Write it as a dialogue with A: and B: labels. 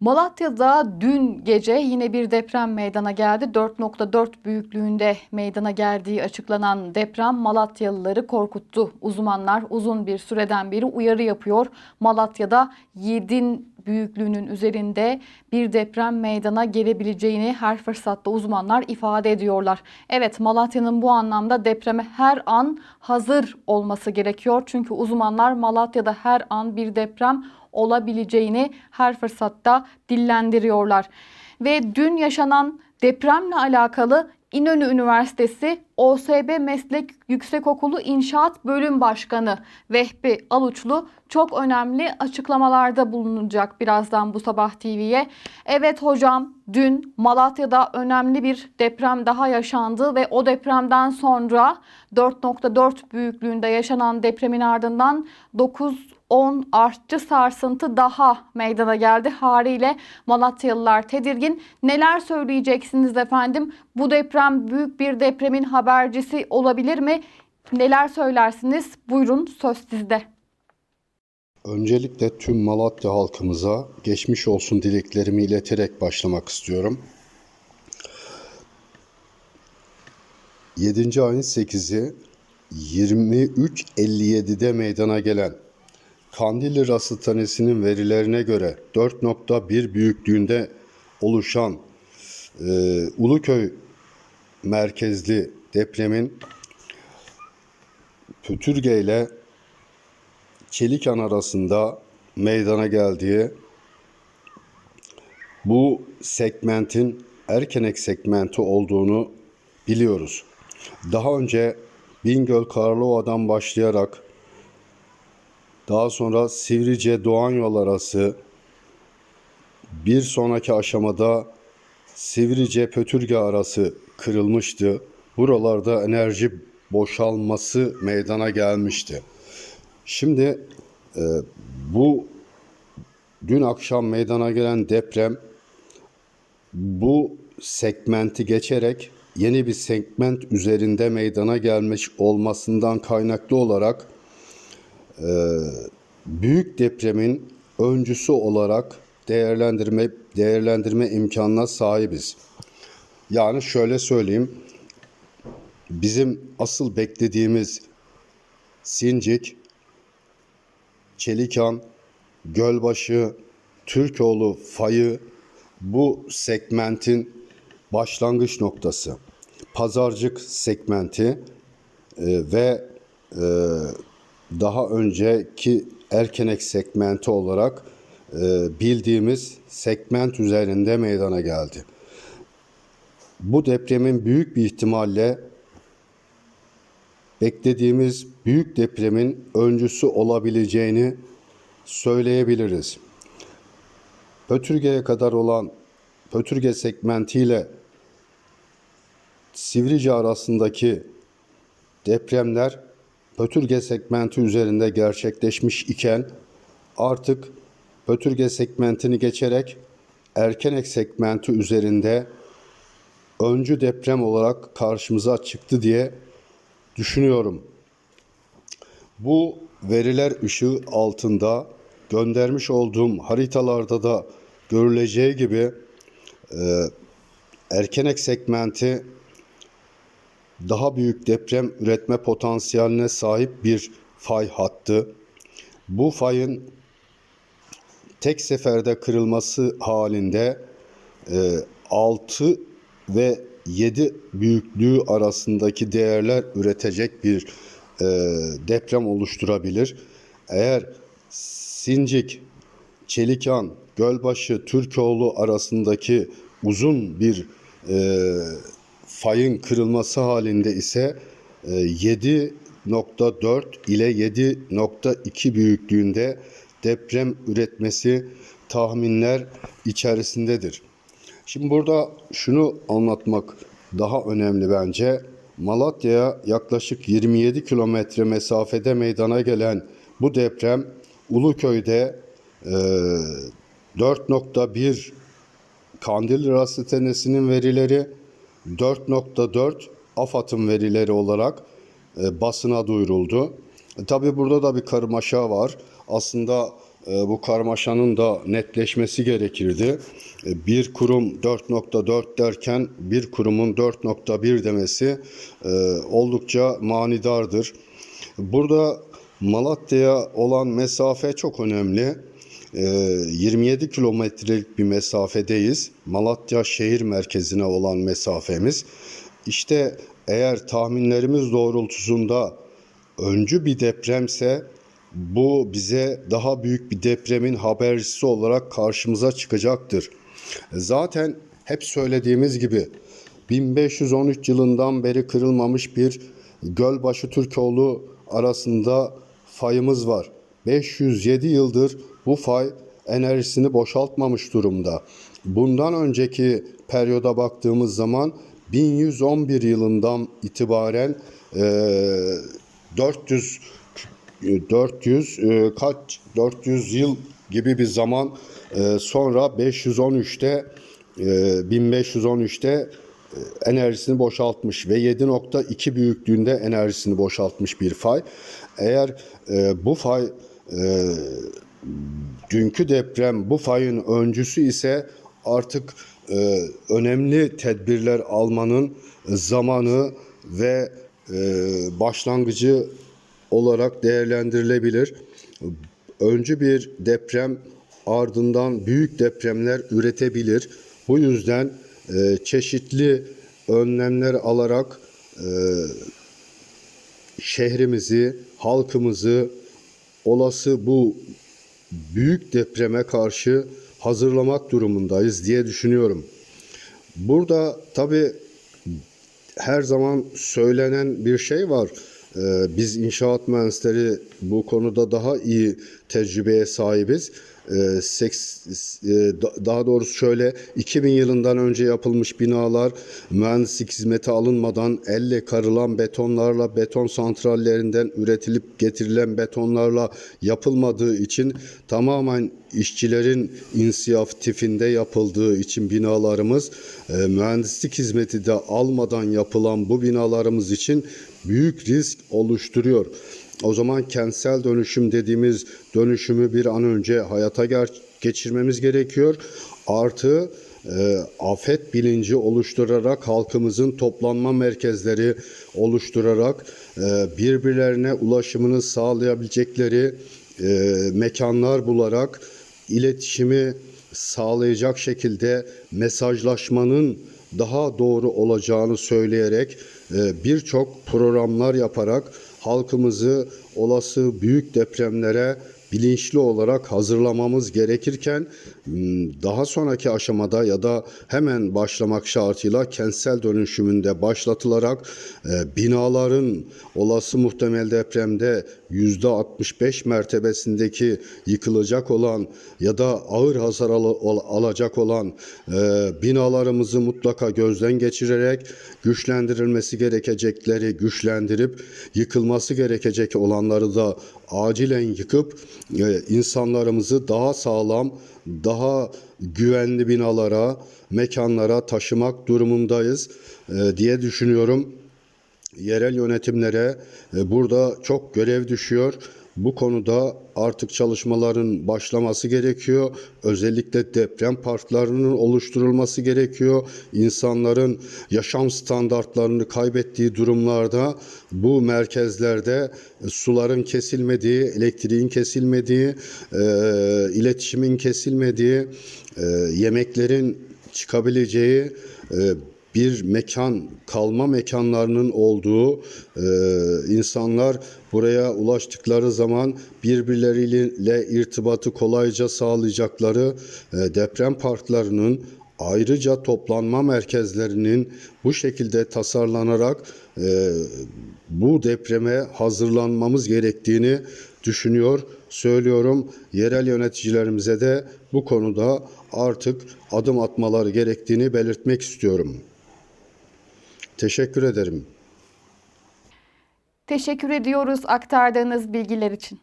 A: Malatya'da dün gece yine bir deprem meydana geldi. 4.4 büyüklüğünde meydana geldiği açıklanan deprem Malatyalıları korkuttu. Uzmanlar uzun bir süreden beri uyarı yapıyor. Malatya'da 7 büyüklüğünün üzerinde bir deprem meydana gelebileceğini her fırsatta uzmanlar ifade ediyorlar. Evet Malatya'nın bu anlamda depreme her an hazır olması gerekiyor. Çünkü uzmanlar Malatya'da her an bir deprem olabileceğini her fırsatta dillendiriyorlar. Ve dün yaşanan depremle alakalı İnönü Üniversitesi OSB Meslek Yüksekokulu İnşaat Bölüm Başkanı Vehbi Aluçlu çok önemli açıklamalarda bulunacak birazdan bu sabah TV'ye. Evet hocam dün Malatya'da önemli bir deprem daha yaşandı ve o depremden sonra 4.4 büyüklüğünde yaşanan depremin ardından 9 10 artçı sarsıntı daha meydana geldi. Haliyle Malatyalılar tedirgin. Neler söyleyeceksiniz efendim? Bu deprem büyük bir depremin habercisi olabilir mi? Neler söylersiniz? Buyurun söz sizde.
B: Öncelikle tüm Malatya halkımıza geçmiş olsun dileklerimi ileterek başlamak istiyorum. 7. ayın 8'i 23.57'de meydana gelen Kandilli Rasathanesi'nin verilerine göre 4.1 büyüklüğünde oluşan e, Uluköy merkezli depremin Pütürge ile Çelikan arasında meydana geldiği bu segmentin Erkenek segmenti olduğunu biliyoruz. Daha önce Bingöl Karlova'dan başlayarak daha sonra Sivrice Doğan yol arası bir sonraki aşamada Sivrice Pötürge arası kırılmıştı. Buralarda enerji boşalması meydana gelmişti. Şimdi e, bu dün akşam meydana gelen deprem bu segmenti geçerek yeni bir segment üzerinde meydana gelmiş olmasından kaynaklı olarak büyük depremin öncüsü olarak değerlendirme değerlendirme imkanına sahibiz. Yani şöyle söyleyeyim. Bizim asıl beklediğimiz Sincik, Çelikan, Gölbaşı, Türkoğlu fayı bu segmentin başlangıç noktası. Pazarcık segmenti e, ve e, daha önceki Erkenek segmenti olarak e, bildiğimiz segment üzerinde meydana geldi. Bu depremin büyük bir ihtimalle beklediğimiz büyük depremin öncüsü olabileceğini söyleyebiliriz. Pötürge'ye kadar olan Pötürge segmentiyle Sivrice arasındaki depremler Pötürge segmenti üzerinde gerçekleşmiş iken artık Pötürge segmentini geçerek Erkenek segmenti üzerinde öncü deprem olarak karşımıza çıktı diye düşünüyorum. Bu veriler ışığı altında göndermiş olduğum haritalarda da görüleceği gibi e, Erkenek segmenti daha büyük deprem üretme potansiyeline sahip bir fay hattı. Bu fayın tek seferde kırılması halinde e, 6 ve 7 büyüklüğü arasındaki değerler üretecek bir e, deprem oluşturabilir. Eğer Sincik, Çelikan, Gölbaşı, Türkoğlu arasındaki uzun bir e, fayın kırılması halinde ise e, 7.4 ile 7.2 büyüklüğünde deprem üretmesi tahminler içerisindedir. Şimdi burada şunu anlatmak daha önemli bence. Malatya'ya yaklaşık 27 kilometre mesafede meydana gelen bu deprem Uluköy'de e, 4.1 Kandil Rasathanesi'nin verileri 4.4 AFAD'ın verileri olarak e, basına duyuruldu. E, Tabi burada da bir karmaşa var. Aslında e, bu karmaşanın da netleşmesi gerekirdi. E, Bir kurum 4.4 derken bir kurumun 4.1 demesi e, oldukça manidardır. Burada Malatya'ya olan mesafe çok önemli. E, 27 kilometrelik bir mesafedeyiz. Malatya şehir merkezine olan mesafemiz. İşte eğer tahminlerimiz doğrultusunda öncü bir depremse bu bize daha büyük bir depremin habercisi olarak karşımıza çıkacaktır. Zaten hep söylediğimiz gibi 1513 yılından beri kırılmamış bir Gölbaşı Türkoğlu arasında fayımız var. 507 yıldır bu fay enerjisini boşaltmamış durumda. Bundan önceki periyoda baktığımız zaman 1111 yılından itibaren eee 400 400 e, kaç 400 yıl gibi bir zaman e, sonra 513'te e, 1513'te e, enerjisini boşaltmış ve 7.2 büyüklüğünde enerjisini boşaltmış bir fay. Eğer e, bu fay e, dünkü deprem bu fayın öncüsü ise artık e, önemli tedbirler almanın zamanı ve e, başlangıcı olarak değerlendirilebilir. Öncü bir deprem ardından büyük depremler üretebilir. Bu yüzden e, çeşitli önlemler alarak e, şehrimizi, halkımızı olası bu büyük depreme karşı hazırlamak durumundayız diye düşünüyorum. Burada tabii her zaman söylenen bir şey var. Ee, biz inşaat mühendisleri bu konuda daha iyi tecrübeye sahibiz. Ee, seks- e, da- daha doğrusu şöyle 2000 yılından önce yapılmış binalar mühendislik hizmeti alınmadan elle karılan betonlarla beton santrallerinden üretilip getirilen betonlarla yapılmadığı için tamamen işçilerin inisiyatifinde yapıldığı için binalarımız e, mühendislik hizmeti de almadan yapılan bu binalarımız için büyük risk oluşturuyor. O zaman kentsel dönüşüm dediğimiz dönüşümü bir an önce hayata geçirmemiz gerekiyor. Artı e, afet bilinci oluşturarak halkımızın toplanma merkezleri oluşturarak e, birbirlerine ulaşımını sağlayabilecekleri e, mekanlar bularak iletişimi sağlayacak şekilde mesajlaşmanın daha doğru olacağını söyleyerek e, birçok programlar yaparak halkımızı olası büyük depremlere bilinçli olarak hazırlamamız gerekirken m, daha sonraki aşamada ya da hemen başlamak şartıyla kentsel dönüşümünde başlatılarak e, binaların olası muhtemel depremde %65 mertebesindeki yıkılacak olan ya da ağır hasar al- alacak olan e, binalarımızı mutlaka gözden geçirerek güçlendirilmesi gerekecekleri güçlendirip yıkılması gerekecek olanları da acilen yıkıp e, insanlarımızı daha sağlam, daha güvenli binalara, mekanlara taşımak durumundayız e, diye düşünüyorum yerel yönetimlere e, burada çok görev düşüyor. Bu konuda artık çalışmaların başlaması gerekiyor. Özellikle deprem parklarının oluşturulması gerekiyor. İnsanların yaşam standartlarını kaybettiği durumlarda bu merkezlerde suların kesilmediği, elektriğin kesilmediği, e, iletişimin kesilmediği, e, yemeklerin çıkabileceği e, bir mekan, kalma mekanlarının olduğu e, insanlar buraya ulaştıkları zaman birbirleriyle irtibatı kolayca sağlayacakları e, deprem parklarının ayrıca toplanma merkezlerinin bu şekilde tasarlanarak e, bu depreme hazırlanmamız gerektiğini düşünüyor, söylüyorum. Yerel yöneticilerimize de bu konuda artık adım atmaları gerektiğini belirtmek istiyorum. Teşekkür ederim.
A: Teşekkür ediyoruz aktardığınız bilgiler için.